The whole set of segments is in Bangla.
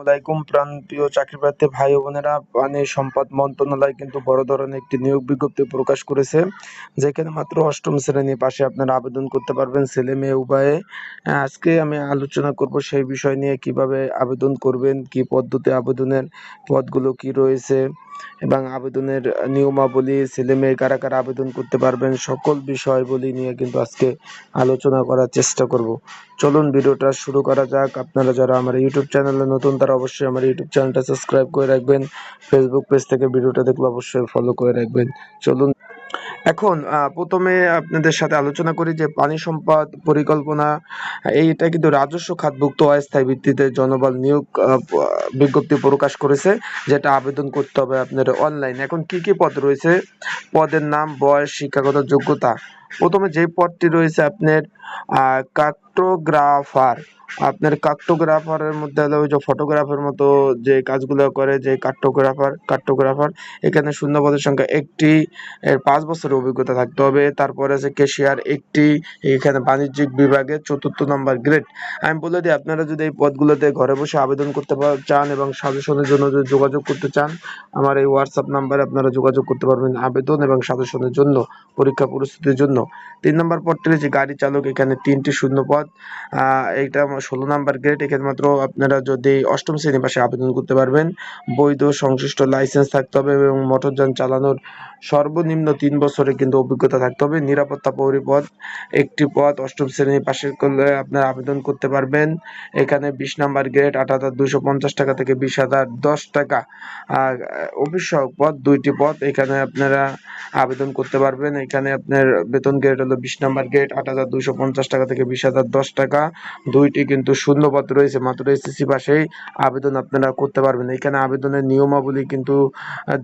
আলাইকুম প্রাণপ্রিয় চাকরিপ্রার্থী ভাই বোনেরা, পানি সম্পদ মন্ত্রণালয় কিন্তু বড় ধরনের একটি নিয়োগ বিজ্ঞপ্তি প্রকাশ করেছে, যেখানে মাত্র অষ্টম শ্রেণি পাশে আপনারা আবেদন করতে পারবেন ছেলে, মেয়ে, উভয়ে। আজকে আমি আলোচনা করব সেই বিষয় নিয়ে, কীভাবে আবেদন করবেন, কি পদ্ধতি আবেদনের পদগুলো কি রয়েছে। এবং আবেদনের নিয়মাবলী ছেলে মেয়ে কারা কারা আবেদন করতে পারবেন, সকল বিষয়গুলি নিয়ে কিন্তু আজকে আলোচনা করার চেষ্টা করব। চলুন ভিডিওটা শুরু করা যাক। আপনারা যারা আমার ইউটিউব চ্যানেলে নতুন, তারা অবশ্যই আমার ইউটিউব চ্যানেলটা সাবস্ক্রাইব করে রাখবেন। ফেসবুক পেজ থেকে ভিডিওটা দেখলে অবশ্যই ফলো করে রাখবেন। চলুন এখন প্রথমে আপনাদের সাথে আলোচনা করি যে পানি সম্পদ পরিকল্পনা, এইটা কিন্তু রাজস্ব খাতভুক্ত অস্থায়ী ভিত্তিতে জনবল নিয়োগ বিজ্ঞপ্তি প্রকাশ করেছে, যেটা আবেদন করতে হবে আপনার অনলাইন। এখন কি কি পদ রয়েছে? পদের নাম, বয়স, শিক্ষাগত যোগ্যতা। প্রথমে যে পদটি রয়েছে আপনার কার্টোগ্রাফার। আপনার কার্টোগ্রাফারের মধ্যে হলো ওই যে ফটোগ্রাফের মতো যে কাজগুলো করে, যে কার্টোগ্রাফার কার্টোগ্রাফার, এখানে শূন্য পদের সংখ্যা একটি, এর পাঁচ বছরের অভিজ্ঞতা থাকতে হবে। তারপরে আছে কেশিয়ার একটি, এখানে বাণিজ্যিক বিভাগে চতুর্থ নম্বর গ্রেড। আমি বলে দিই, আপনারা যদি এই পদগুলোতে ঘরে বসে আবেদন করতে চান এবং সাজেশনের জন্য যদি যোগাযোগ করতে চান, আমার এই হোয়াটসঅ্যাপ নাম্বারে আপনারা যোগাযোগ করতে পারবেন আবেদন এবং সাজেশনের জন্য, পরীক্ষা প্রস্তুতির জন্য। তিন নম্বর পদটি রয়েছে গাড়ি চালক, এখানে তিনটি শূন্য পদ। আহ, এটা ষোলো নাম্বার গ্রেড এখানে মাত্র আপনারা যদি অষ্টম শ্রেণি পাশে আবেদন করতে পারবেন বৈধ সংশ্লিষ্ট লাইসেন্স থাকতে হবে এবং মোটরযান চালানোর সর্বনিম্ন তিন বছরের কিন্তু অভিজ্ঞতা থাকতে হবে। নিরাপত্তা পৌরী পদ একটি পদ অষ্টম শ্রেণি পাশে করলে আপনারা আবেদন করতে পারবেন। এখানে বিশ নাম্বার গ্রেড আট হাজার দুইশো পঞ্চাশ টাকা থেকে বিশ হাজার দশ টাকা। অফিস সহায়ক পদ দুইটি পদ এখানে আপনারা আবেদন করতে পারবেন। এখানে আপনার বেতন গ্রেড হলো বিশ নাম্বার গ্রেড আট হাজার দুইশো পঞ্চাশ টাকা থেকে বিশ হাজার দশ টাকা। দুইটি কিন্তু শূন্য পদ রয়েছে, মাত্র এসএসসি পাশেই আবেদন আপনারা করতে পারবেন। এখানে আবেদনের নিয়মাবলী কিন্তু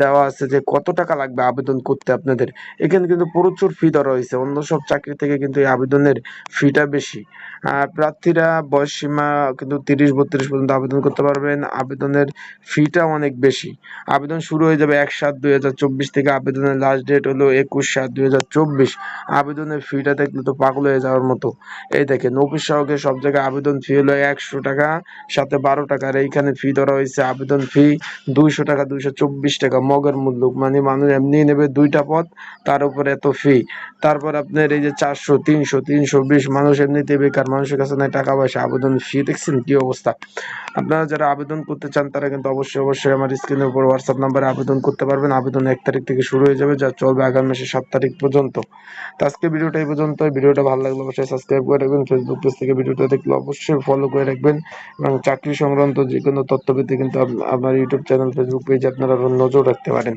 দেওয়া আছে যে কত টাকা লাগবে আবেদন করতে আপনাদের। এখানে কিন্তু প্রচুর ফি দেওয়া রয়েছে অন্য সব চাকরি থেকে কিন্তু এই আবেদনের ফিটা বেশি। আহ, প্রার্থীরা বয়স সীমা কিন্তু তিরিশ বত্রিশ পর্যন্ত আবেদন করতে পারবেন। আবেদনের ফিটা অনেক বেশি। আবেদন শুরু হয়ে যাবে এক সাত দুই হাজার চব্বিশ থেকে। আবেদনের লাস্ট ডেট হলো একুশ সাত দুই হাজার চব্বিশ। আবেদনের ফিটা দেখলে তো পাগল হয়ে যাওয়ার মতো। এই দেখেন অফিস সহকে সব জায়গায় আবেদন ফি হলো একশো টাকা সাথে বারো টাকা। আর এইখানে ফি ধরা হয়েছে আবেদন ফি দুইশো টাকা দুইশো চব্বিশ টাকা। মগের মূল্য মানে মানুষ এমনি নেবে দুইটা পদ, তার উপরে এত ফি তারপর আপনার এই যে চারশো, তিনশো তিনশো বিশ মানুষ এমনিতে বেকার, মানুষের কাছে নাই টাকা পয়সা, আবেদন ফি দেখছেন কি অবস্থা? আপনারা যারা আবেদন করতে চান, তারা কিন্তু অবশ্যই অবশ্যই আমার স্ক্রিনের উপর হোয়াটসঅ্যাপ নাম্বারে আবেদন করতে পারবেন। আবেদন এক তারিখ থেকে শুরু হয়ে যাবে, যা চলবে আগামী মাসের সাত তারিখ পর্যন্ত। তো আজকে ভিডিওটা এই পর্যন্ত। ভিডিওটা ভালো লাগলে অবশ্যই সাবস্ক্রাইব করে রাখবেন। ফেসবুক পেজ থেকে ভিডিওটা দেখলে অবশ্যই ফলো করে রাখবেন। এবং চাকরি সংক্রান্ত যে কোনো তথ্য পেতে কিন্তু আপ- আমার ইউটিউব চ্যানেল ফেসবুক পেজে আপনারা নজর রাখতে পারেন।